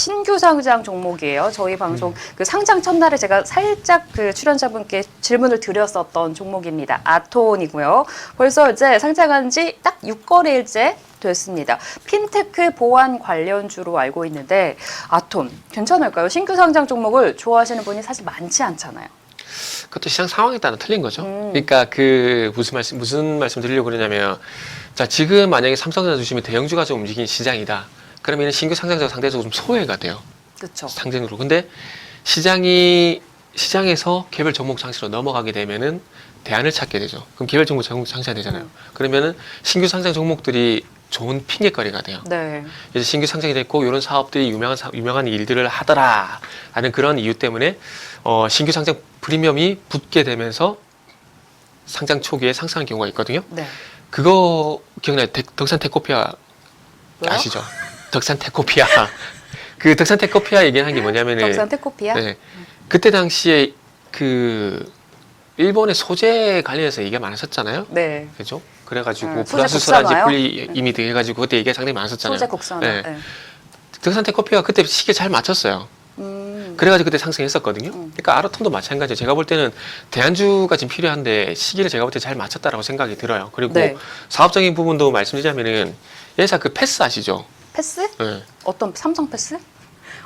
신규 상장 종목이에요. 저희 방송 그 상장 첫날에 제가 살짝 그 출연자분께 질문을 드렸었던 종목입니다. 아톤이고요. 벌써 이제 상장한 지 딱 6거래일째 됐습니다. 핀테크 보안 관련주로 알고 있는데 아톤 괜찮을까요? 신규 상장 종목을 좋아하시는 분이 사실 많지 않잖아요. 그것도 시장 상황에 따라 틀린 거죠. 음. 그러니까 그 무슨 말씀 무슨 말씀 드리려고 그러냐면 자 지금 만약에 삼성전자 중심이 대형주가 좀 움직이는 시장이다. 그러면 신규 상장자가 상대적으로 좀 소외가 돼요. 그렇죠. 상징으로. 근데 시장이 시장에서 개별 종목 장치로 넘어가게 되면은 대안을 찾게 되죠. 그럼 개별 종목 장치가 되잖아요. 음. 그러면은 신규 상장 종목들이 좋은 핑계거리가 돼요. 네. 이제 신규 상장이 됐고 이런 사업들이 유명한 사- 유명한 일들을 하더라라는 그런 이유 때문에 어, 신규 상장 프리미엄이 붙게 되면서 상장 초기에 상승한 경우가 있거든요. 네. 그거 기억나요? 덱- 덕산 테코피아? 아시죠? 덕산 테코피아. 그 덕산 테코피아 얘기한 게 뭐냐면은 덕산 테코피아? 네. 그때 당시에 그 일본의 소재 관련해서 얘기가 많았었잖아요. 네. 그죠? 그래가지고 음, 소재 국산화요? 분리 이미드 해가지고 그때 얘기가 상당히 많았었잖아요. 소재 국산. 네. 네. 덕산 테코피아가 그때 시기에 잘 맞췄어요. 음. 그래가지고 그때 상승했었거든요. 음. 그러니까 아르톤도 마찬가지예요. 제가 볼 때는 대안주가 지금 필요한데 시기를 제가 볼 때 잘 맞췄다라고 생각이 들어요. 그리고 네. 사업적인 부분도 말씀드리자면은 예사 그 패스 아시죠? 패스? 네. 어떤 삼성 패스?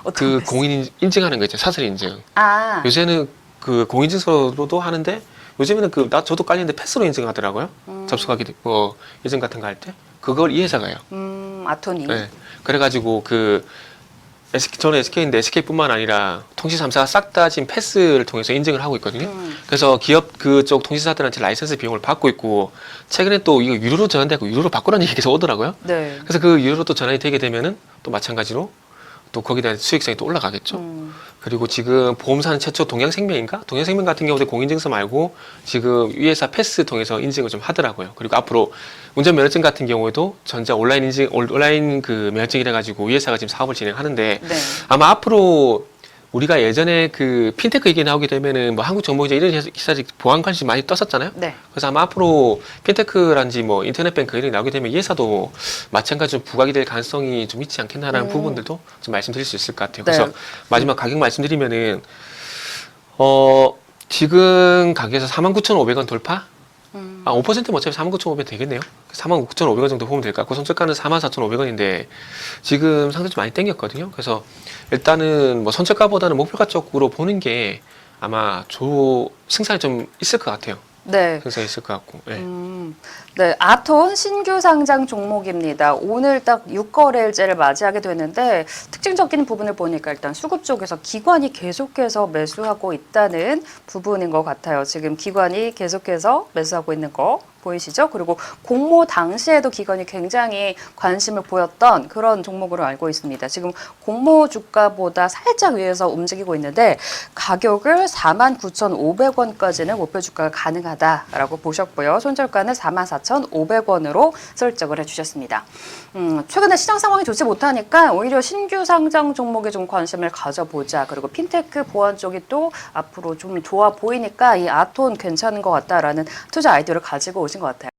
어떤 그 패스? 공인 인- 인증하는 거 있죠. 사설 인증. 아. 요새는 그 공인증서로도 하는데 요즘에는 그 나 저도 깔리는데 패스로 인증하더라고요. 음. 접속하기 되- 뭐 인증 같은 거 할 때 그걸 이 회사가 요 음, 아토니. 네. 그래가지고 그 SK, 저는 SK인데 SK뿐만 아니라 통신 3사가 싹 다 지금 패스를 통해서 인증을 하고 있거든요. 음. 그래서 기업 그쪽 통신사들한테 라이선스 비용을 받고 있고 최근에 또 이거 유료로 전환되고 유료로 바꾸라는 얘기가 계속 오더라고요. 네. 그래서 그 유료로 또 전환이 되게 되면은 또 마찬가지로 또 거기에 대한 수익성이 또 올라가겠죠. 음. 그리고 지금 보험사는 최초 동양생명인가? 동양생명 같은 경우도 공인증서 말고 지금 이 회사 패스 통해서 인증을 좀 하더라고요. 그리고 앞으로 운전면허증 같은 경우에도 전자 온라인 인증, 온라인 그 면허증이라 가지고 이 회사가 지금 사업을 진행하는데 네. 아마 앞으로 우리가 예전에 그 핀테크 얘기 나오게 되면은 뭐 한국 정보기자 이런 기사들이 보안 관심이 많이 떴었잖아요. 네. 그래서 아마 앞으로 핀테크란지 뭐 인터넷 뱅크 이런 게 나오게 되면 이 회사도 마찬가지로 부각이 될 가능성이 좀 있지 않겠나라는 음. 부분들도 좀 말씀드릴 수 있을 것 같아요. 네. 그래서 마지막 가격 말씀드리면은 어 지금 가격에서 49,500원 돌파? 음. 아, 5%면 어차피 49,500원 되겠네요. 49,500원 정도 보면 될것 같고 선적가는 44,500원인데 지금 상당히 좀 많이 땡겼거든요. 그래서 일단은 뭐 선적가보다는 목표가 쪽으로 보는 게 아마 조 승산이 좀 있을 것 같아요. 네. 승산이 있을 것 같고. 네. 음, 네, 아톤 신규 상장 종목입니다. 오늘 딱 6거래일째를 맞이하게 되는데 특징적인 부분을 보니까 일단 수급 쪽에서 기관이 계속해서 매수하고 있다는 부분인 것 같아요. 지금 기관이 계속해서 매수하고 있는 거 보이시죠? 그리고 공모 당시에도 기관이 굉장히 관심을 보였던 그런 종목으로 알고 있습니다. 지금 공모 주가보다 살짝 위에서 움직이고 있는데 가격을 49,500원까지는 목표 주가가 가능하다라고 보셨고요. 손절가는 44,500원으로 설정을 해주셨습니다. 음, 최근에 시장 상황이 좋지 못하니까 오히려 신규 상장 종목에 좀 관심을 가져보자. 그리고 핀테크 보안 쪽이 또 앞으로 좀 좋아 보이니까 이 아톤 괜찮은 것 같다라는 투자 아이디어를 가지고 오신 것 같아요.